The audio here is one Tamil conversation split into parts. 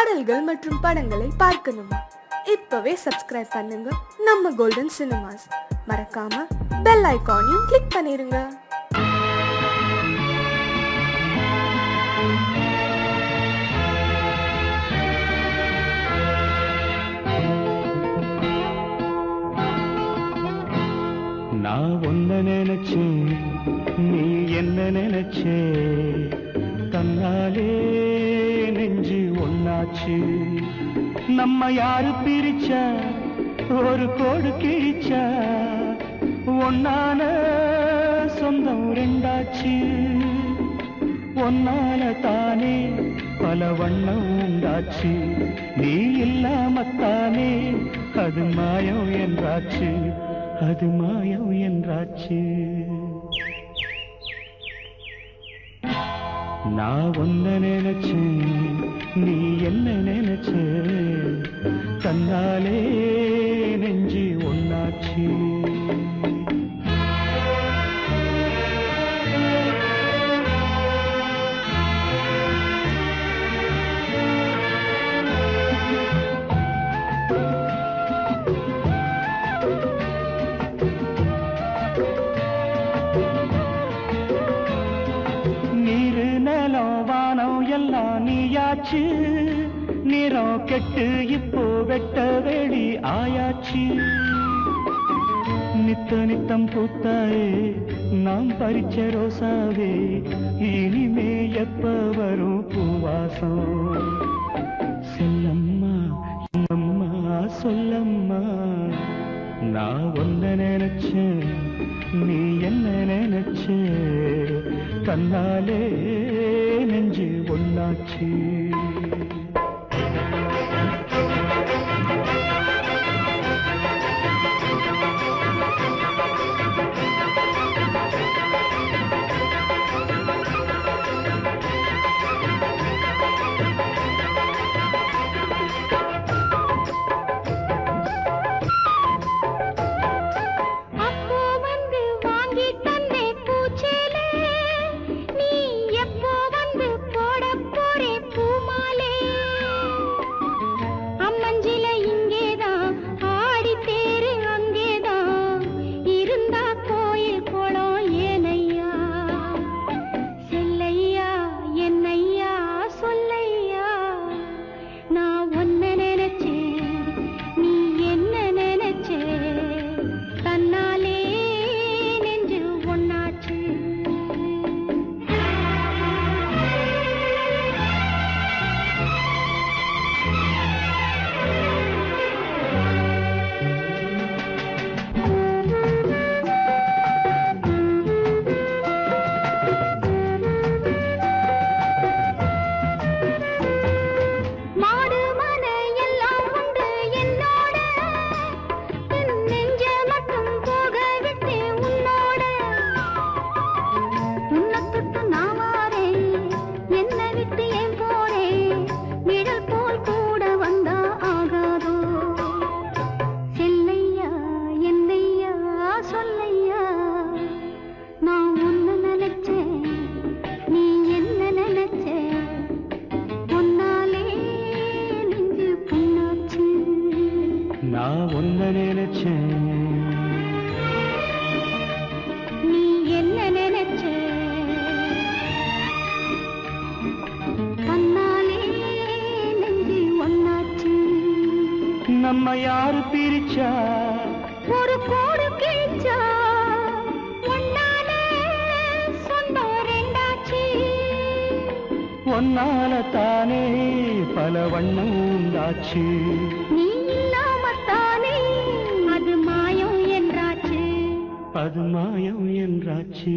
பாடல்கள் மற்றும் படங்களை பார்க்கணுமா. இப்பவே சப்ஸ்கிரைப் பண்ணுங்க. நம்ம கோல்டன் சினிமாஸ் மறக்காம பெல் ஐகானையும் கிளிக் பண்ணிருங்க. நான் ஒன்ன நினைச்சேன் நீ என்ன நினைச்சே? தன்னாலே ஆச்சு நம்ம யாரு பிரிச்ச? ஒரு கோடு கிழிச்ச. ஒன்னான சொந்தம் ரெண்டாச்சு. ஒன்னால தானே பல வண்ணம் உண்டாச்சு. நீ இல்லாமத்தானே அது மாயம் என்றாச்சு. அது மாயம் என்றாச்சு. நான் ஒன்ன நினைச்சேன். நீ என்ன நினைச்சு தன்னாலே நிலம் வானம் எல்லாம் நீயாச்சு. நிறம் கெட்டு இப்போ வெட்ட வெளி ஆயாச்சு. நித்த நித்தம் பூத்தாயே நாம் பறிச்ச ரோசாவே இனிமே எப்ப வரும் பூவாசம்? செல்லம்மா அம்மா சொல்லம்மா நான் ஒன்ன நினைச்சேன். நீ என்ன நினைச்சு? தன்னாலே நெஞ்சு ஒன்னாச்சு பல வண்ணம் உண்டாச்சு நீ இல்லாமத்தானே அது மாயம் என்றாச்சு. அது மாயம் என்றாச்சு.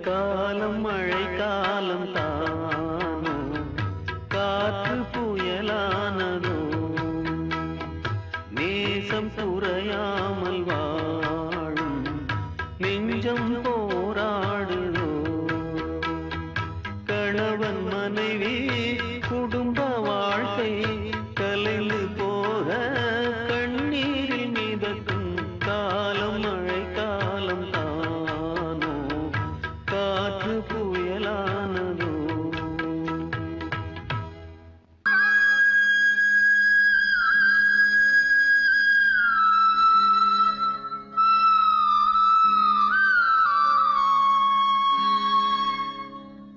காலம் மழை காலம்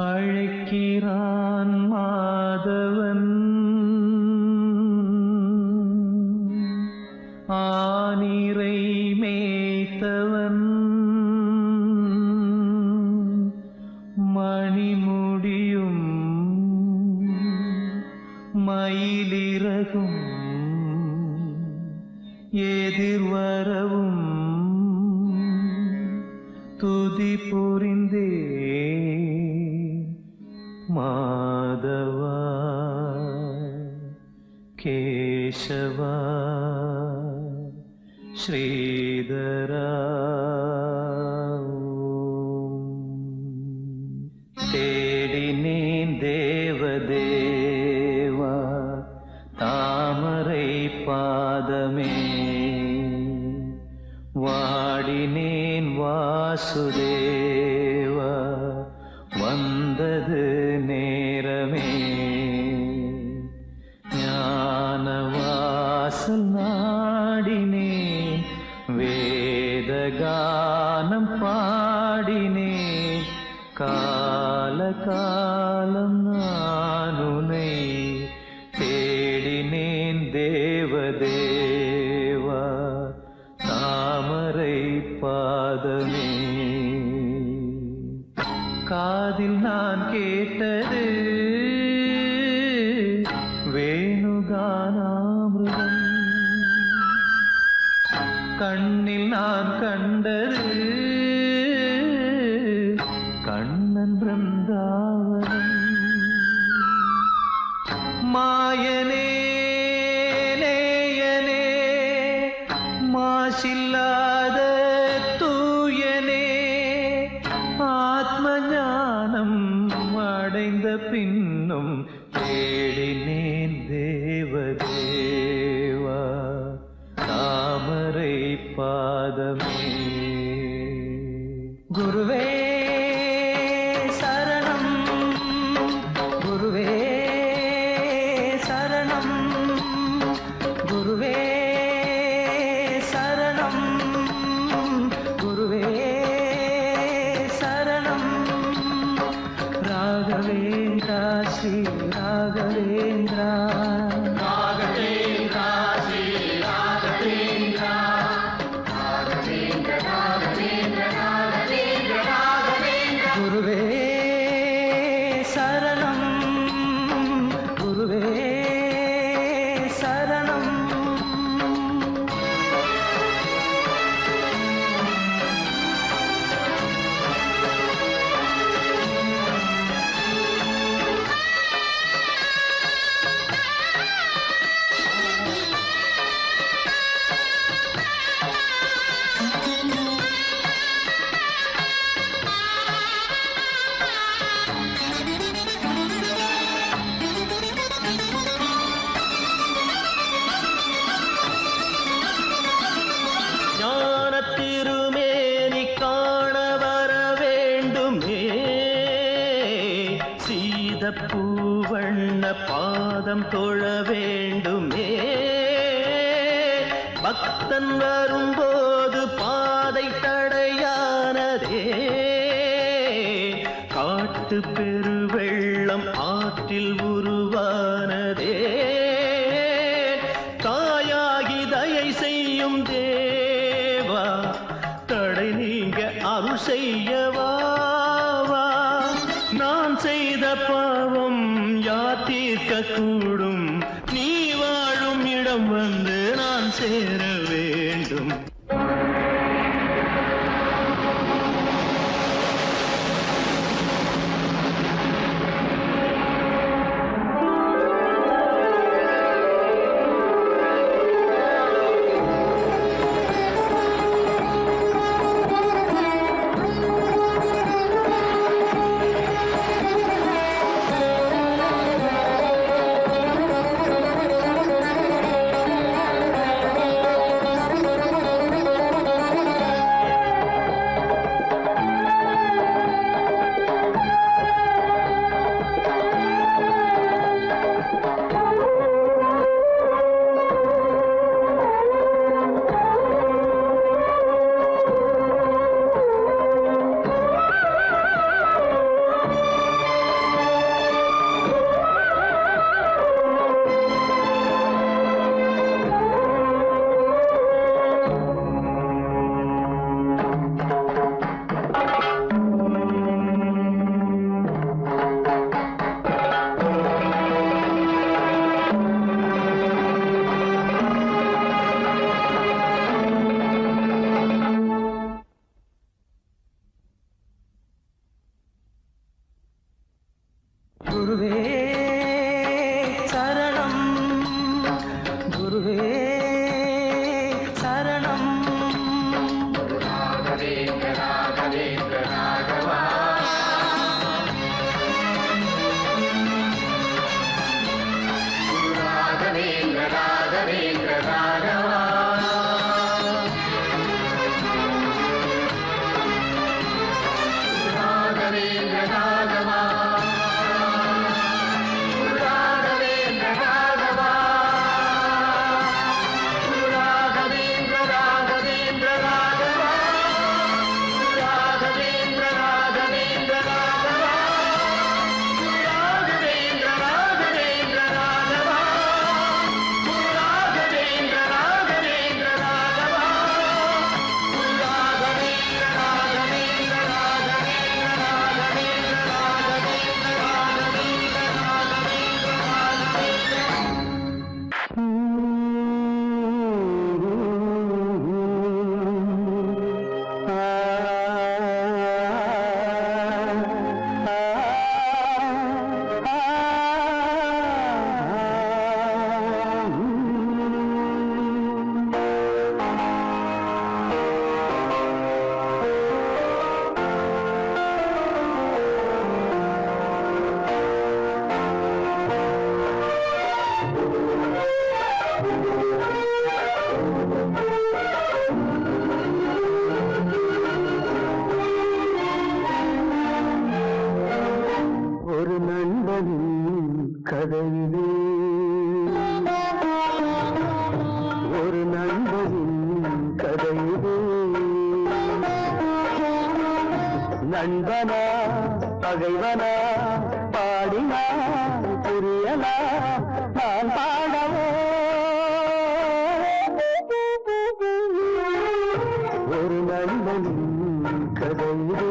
அழைக்கிறான். ശ്രീധരാ Hey. சரணம் பூவண்ண பாதம் தொழ வேண்டுமே. பக்தன் வரும்போது हुए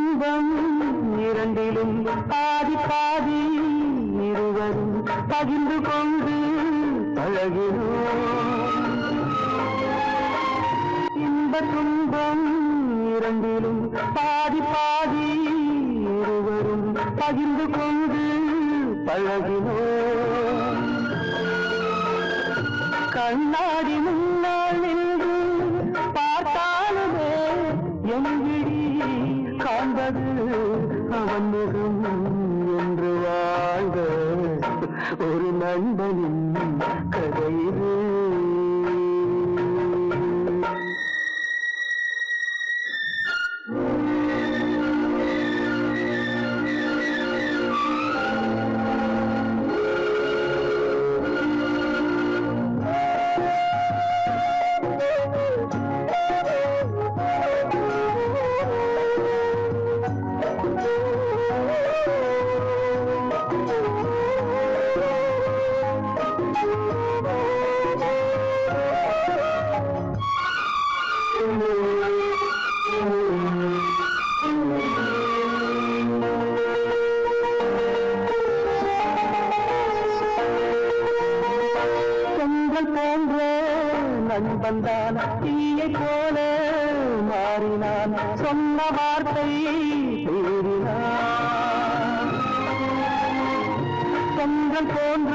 இன்பம் இரண்டிலும் பாதி பாதி இருவரும் பகிர்ந்து கொண்டு பழகிறோம் இன்ப துன்பம் இரண்டிலும் பாதி பாதி இருவரும் பகிர்ந்து கொண்டு பழகினோம் கண்ணாடி முன்னால் நின்று பார்த்தாலுமே எங்கிடி காண்பது அவன் முகம் என்று வாழ்ந்த ஒரு நண்பனின் கதை இது நண்பன் தீயை போல மாறினான். சொன்ன வார்த்தை மீறினான் செங்கல் போன்ற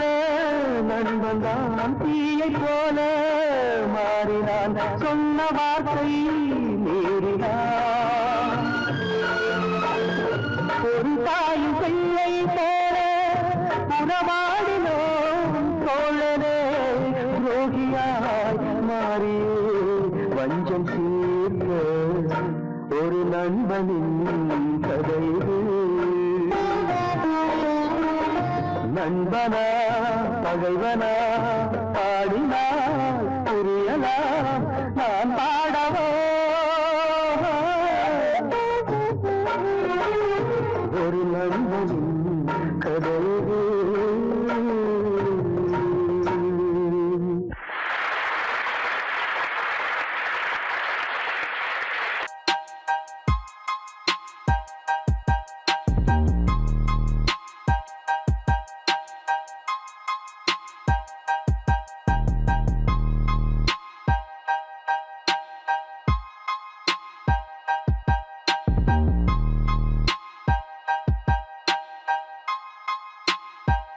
நண்பன் தான் தீயை போல மாறினான். சொன்ன வார்த்தை